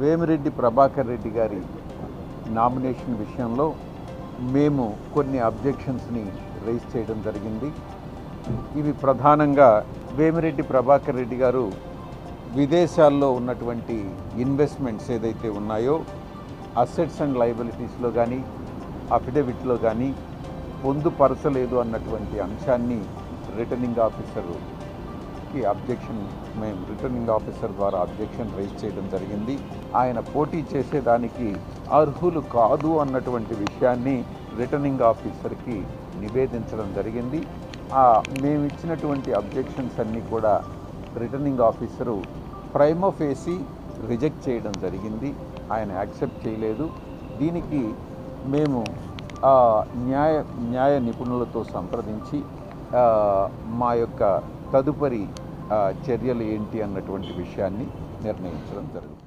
వేమిరెడ్డి ప్రభాకర్ రెడ్డి గారి నామినేషన్ విషయంలో మేము కొన్ని అబ్జెక్షన్స్ని రేజ్ చేయడం జరిగింది. ఇవి ప్రధానంగా వేమిరెడ్డి ప్రభాకర్ రెడ్డి గారు విదేశాల్లో ఉన్నటువంటి ఇన్వెస్ట్మెంట్స్ ఏదైతే ఉన్నాయో అసెట్స్ అండ్ లైబిలిటీస్లో కానీ అఫిడవిట్లో కానీ పొందుపరచలేదు అన్నటువంటి అంశాన్ని రిటర్నింగ్ ఆఫీసరు ఆఫీసర్కి అబ్జెక్షన్ మేము రిటర్నింగ్ ఆఫీసర్ ద్వారా అబ్జెక్షన్ రైజ్ చేయడం జరిగింది. ఆయన పోటీ చేసేదానికి అర్హులు కాదు అన్నటువంటి విషయాన్ని రిటర్నింగ్ ఆఫీసర్కి నివేదించడం జరిగింది. ఆ మేము ఇచ్చినటువంటి అబ్జెక్షన్స్ అన్నీ కూడా రిటర్నింగ్ ఆఫీసరు ప్రైమోఫేసి రిజెక్ట్ చేయడం జరిగింది. ఆయన యాక్సెప్ట్ చేయలేదు. దీనికి మేము ఆ, న్యాయ న్యాయ నిపుణులతో సంప్రదించి మా యొక్క తదుపరి ఆ, చర్యలు ఏంటి అన్నటువంటి విషయాన్ని నిర్ణయించడం జరుగుతుంది.